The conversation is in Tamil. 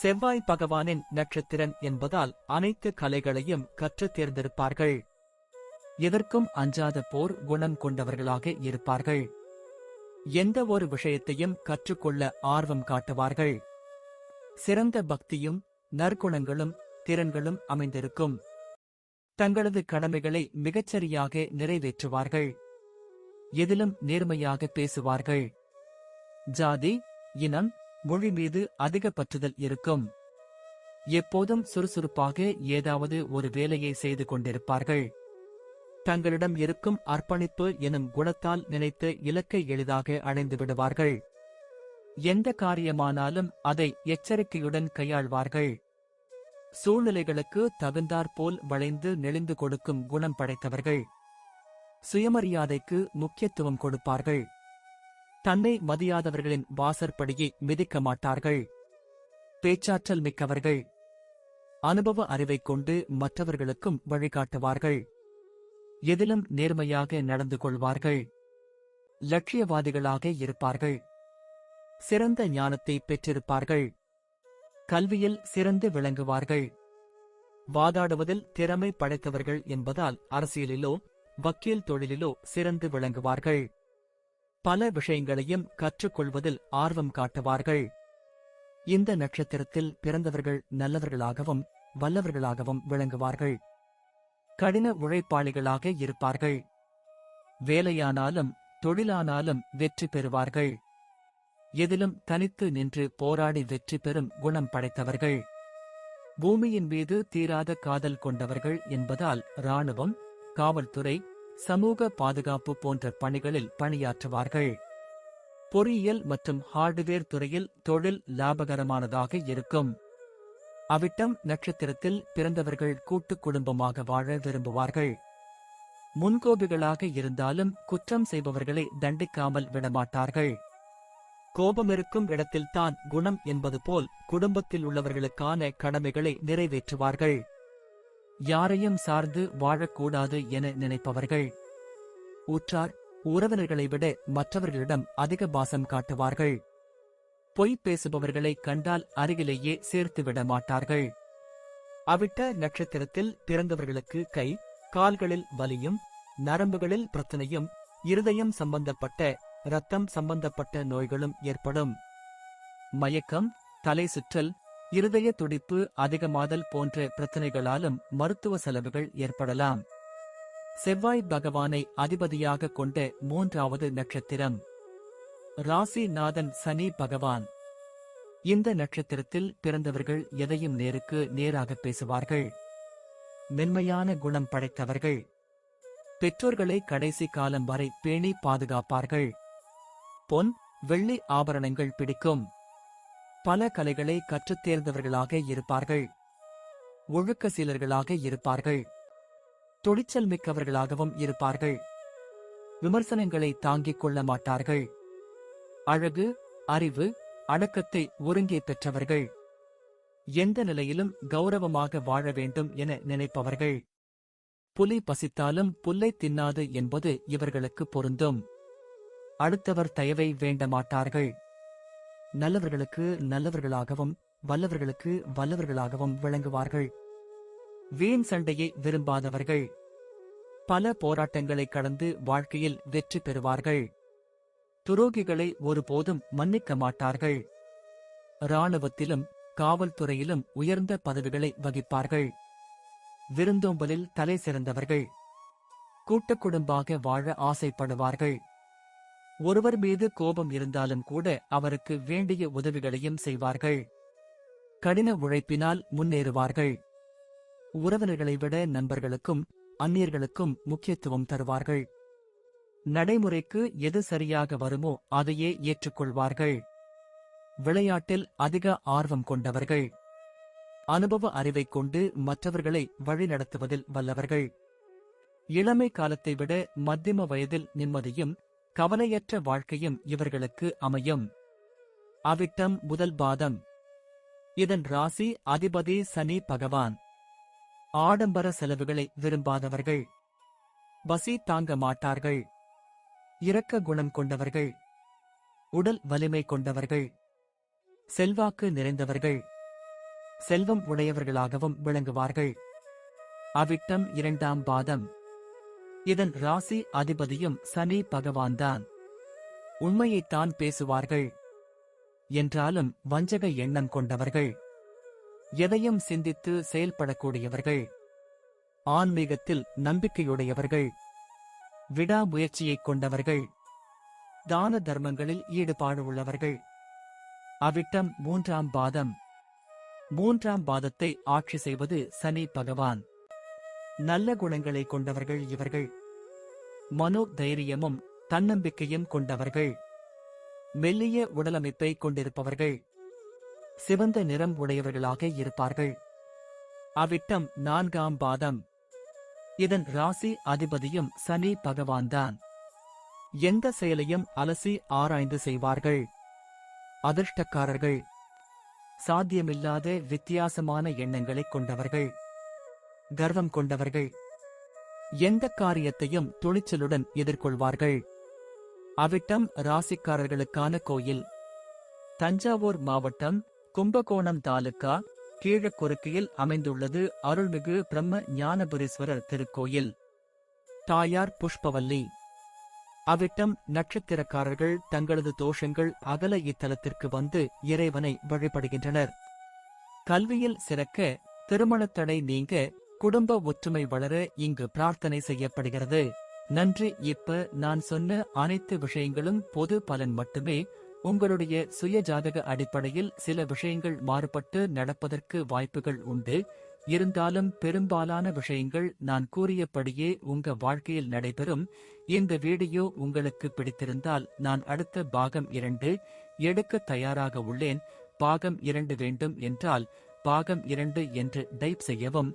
செவ்வாய் பகவானின் நட்சத்திரன் என்பதால் அனைத்து கலைகளையும் கற்றுத் தேர்ந்தெடுப்பார்கள். எதற்கும் அஞ்சாத போர் குணம் கொண்டவர்களாக இருப்பார்கள். எந்த ஒரு விஷயத்தையும் கற்றுக்கொள்ள ஆர்வம் காட்டுவார்கள். சிறந்த பக்தியும் நற்குணங்களும் திறன்களும் அமைந்திருக்கும். தங்களது கடமைகளை மிகச்சரியாக நிறைவேற்றுவார்கள். எதிலும் நேர்மையாக பேசுவார்கள். ஜாதி இனம் மொழி மீது அதிக பற்றுதல் இருக்கும். எப்போதும் சுறுசுறுப்பாக ஏதாவது ஒரு வேலையை செய்து கொண்டிருப்பார்கள். தங்களிடம் இருக்கும் அர்ப்பணிப்பு எனும் குணத்தால் நினைத்து இலக்கை எளிதாக அடைந்து விடுவார்கள். எந்த காரியமானாலும் அதை எச்சரிக்கையுடன் கையாள்வார்கள். சூழ்நிலைகளுக்கு தகுந்தாற்போல் வளைந்து நெளிந்து கொடுக்கும் குணம் படைத்தவர்கள். சுயமரியாதைக்கு முக்கியத்துவம் கொடுப்பார்கள். தன்னை மதியாதவர்களின் வாசற்படியை மிதிக்க மாட்டார்கள். பேச்சாற்றல் மிக்கவர்கள். அனுபவ அறிவைக் கொண்டு மற்றவர்களுக்கும் வழிகாட்டுவார்கள். எதிலும் நேர்மையாக நடந்து கொள்வார்கள். லட்சியவாதிகளாக இருப்பார்கள். சிறந்த ஞானத்தை பெற்றிருப்பார்கள். கல்வியில் சிறந்து விளங்குவார்கள். வாதாடுவதில் திறமை படைத்தவர்கள் என்பதால் அரசியலிலோ வக்கீல் தொழிலிலோ சிறந்து விளங்குவார்கள். பல விஷயங்களையும் கற்றுக்கொள்வதில் ஆர்வம் காட்டுவார்கள். இந்த நட்சத்திரத்தில் பிறந்தவர்கள் நல்லவர்களாகவும் வல்லவர்களாகவும் விளங்குவார்கள். கடின உழைப்பாளிகளாக இருப்பார்கள். வேலையானாலும் தொழிலானாலும் வெற்றி பெறுவார்கள். எதிலும் தனித்து நின்று போராடி வெற்றி பெறும் குணம் படைத்தவர்கள். பூமியின் மீது தீராத காதல் கொண்டவர்கள் என்பதால் இராணுவம் காவல்துறை சமூக பாதுகாப்பு போன்ற பணிகளில் பணியாற்றுவார்கள். பொறியியல் மற்றும் ஹார்ட்வேர் துறையில் தொழில் லாபகரமானதாக இருக்கும். அவிட்டம் நட்சத்திரத்தில் பிறந்தவர்கள் கூட்டுக் குடும்பமாக வாழ விரும்புவார்கள். முன்கோபிகளாக இருந்தாலும் குற்றம் செய்பவர்களை தண்டிக்காமல் விடமாட்டார்கள். கோபமிருக்கும் இடத்தில்தான் குணம் என்பது போல் குடும்பத்தில் உள்ளவர்களுக்கான கடமைகளை நிறைவேற்றுவார்கள். யாரையும் சார்ந்து வாழக்கூடாது என நினைப்பவர்கள். உற்றார் உறவினர்களை விட மற்றவர்களிடம் அதிக பாசம் காட்டுவார்கள். பொய் பேசுபவர்களை கண்டால் அருகிலேயே சேர்த்து விட மாட்டார்கள். அவிட்ட நட்சத்திரத்தில் பிறந்தவர்களுக்கு கை கால்களில் வலியும் நரம்புகளில் பிரச்சனையும் இருதயம் சம்பந்தப்பட்ட இரத்தம் சம்பந்தப்பட்ட நோய்களும் ஏற்படும். மயக்கம் தலை சுற்றல் இருதய துடிப்பு அதிகமாதல் போன்ற பிரச்சனைகளாலும் மருத்துவ செலவுகள் ஏற்படலாம். செவ்வாய் பகவானை அதிபதியாக கொண்ட மூன்றாவது நட்சத்திரம். ராசிநாதன் சனி பகவான். இந்த நட்சத்திரத்தில் பிறந்தவர்கள் எதையும் நேருக்கு நேராக பேசுவார்கள். மென்மையான குணம் படைத்தவர்கள். பெற்றோர்களை கடைசி காலம் வரை பேணி பாதுகாப்பார்கள். பொன் வெள்ளி ஆபரணங்கள் பிடிக்கும். பல கலைகளை கற்றுத் தேர்ந்தவர்களாக இருப்பார்கள். ஒழுக்க சீலர்களாக இருப்பார்கள். தொழிற்சல் மிக்கவர்களாகவும் இருப்பார்கள். விமர்சனங்களை தாங்கிக் கொள்ள மாட்டார்கள். அழகு அறிவு அடக்கத்தை ஒருங்கே பெற்றவர்கள். எந்த நிலையிலும் கௌரவமாக வாழ வேண்டும் என நினைப்பவர்கள். புலி பசித்தாலும் புல்லை தின்னாது என்பது இவர்களுக்கு பொருந்தும். அடுத்தவர் தயவை வேண்டமாட்டார்கள். நல்லவர்களுக்கு நல்லவர்களாகவும் வல்லவர்களுக்கு வல்லவர்களாகவும் விளங்குவார்கள். வீண் சண்டையை விரும்பாதவர்கள். பல போராட்டங்களை கடந்து வாழ்க்கையில் வெற்றி பெறுவார்கள். துரோகிகளை ஒருபோதும் மன்னிக்க மாட்டார்கள். இராணுவத்திலும் காவல்துறையிலும் உயர்ந்த பதவிகளை வகிப்பார்கள். விருந்தோம்பலில் தலை சிறந்தவர்கள். கூட்டுக் குடும்பாக வாழ ஆசைப்படுவார்கள். ஒருவர் மீது கோபம் இருந்தாலும் கூட அவருக்கு வேண்டிய உதவிகளையும் செய்வார்கள். கடின உழைப்பினால் முன்னேறுவார்கள். உறவினர்களை விட நண்பர்களுக்கும் அந்நியர்களுக்கும் முக்கியத்துவம் தருவார்கள். நடைமுறைக்கு எது சரியாக வருமோ அதையே ஏற்றுக்கொள்வார்கள். விளையாட்டில் அதிக ஆர்வம் கொண்டவர்கள். அனுபவ அறிவைக் கொண்டு மற்றவர்களை வழிநடத்துவதில் வல்லவர்கள். இளமை காலத்தை விட மத்தியம வயதில் நிம்மதியும் கவலையற்ற வாழ்க்கையும் இவர்களுக்கு அமையும். அவிட்டம் முதல் பாதம். இதன் ராசி அதிபதி சனி பகவான். ஆடம்பர செலவுகளை விரும்பாதவர்கள். பசி தாங்க மாட்டார்கள். இரக்க குணம் கொண்டவர்கள். உடல் வலிமை கொண்டவர்கள். செல்வாக்கு நிறைந்தவர்கள். செல்வம் உடையவர்களாகவும் விளங்குவார்கள். அவிட்டம் இரண்டாம் பாதம். இதன் ராசி அதிபதியும் சனி பகவான்தான். உண்மையைத்தான் பேசுவார்கள். என்றாலும் வஞ்சக எண்ணம் கொண்டவர்கள். எதையும் சிந்தித்து செயல்படக்கூடியவர்கள். ஆன்மீகத்தில் நம்பிக்கையுடையவர்கள். விடாமுயற்சியைக் கொண்டவர்கள். தான தர்மங்களில் ஈடுபாடு உள்ளவர்கள். அவிட்டம் மூன்றாம் பாதம். மூன்றாம் பாதத்தை ஆட்சி செய்வது சனி பகவான். நல்ல குணங்களை கொண்டவர்கள் இவர்கள். மனோ தைரியமும் தன்னம்பிக்கையும் கொண்டவர்கள். மெல்லிய உடலமைப்பை கொண்டிருப்பவர்கள். சிவந்த நிறம் உடையவர்களாக இருப்பார்கள். அவிட்டம் நான்காம் பாதம். இதன் ராசி அதிபதியும் சனி பகவான்தான். எந்த செயலையும் அலசி ஆராய்ந்து செய்வார்கள். அதிர்ஷ்டக்காரர்கள். சாத்தியமில்லாத வித்தியாசமான எண்ணங்களைக் கொண்டவர்கள். கர்வம் கொண்டவர்கள். எந்த காரியத்தையும் துணிச்சலுடன் எதிர்கொள்வார்கள். அவிட்டம் ராசிக்காரர்களுக்கான கோயில். தஞ்சாவூர் மாவட்டம் கும்பகோணம் தாலுகா கீழக்குறுக்கியில் அமைந்துள்ளது அருள்மிகு பிரம்ம ஞானபுரீஸ்வரர் திருக்கோயில். தாயார் புஷ்பவல்லி. அவிட்டம் நட்சத்திரக்காரர்கள் தங்களது தோஷங்கள் அகல இத்தலத்திற்கு வந்து இறைவனை வழிபடுகின்றனர். கல்வியில் சிறக்க திருமணத்தடை நீங்க குடும்ப ஒற்றுமை வளர இங்கு பிரார்த்தனை செய்யப்படுகிறது. நன்றி. இப்ப நான் சொன்ன அனைத்து விஷயங்களும் பொது பலன் மட்டுமே. உங்களுடைய சுய ஜாதக அடிப்படையில் சில விஷயங்கள் மாறுபட்டு நடப்பதற்கு வாய்ப்புகள் உண்டு. இருந்தாலும் பெரும்பாலான விஷயங்கள் நான் கூறியபடியே உங்க வாழ்க்கையில் நடைபெறும். இந்த வீடியோ உங்களுக்கு பிடித்திருந்தால் நான் அடுத்த பாகம் இரண்டு எடுக்க தயாராக உள்ளேன். பாகம் இரண்டு வேண்டும் என்றால் பாகம் இரண்டு என்று டைப் செய்யவும்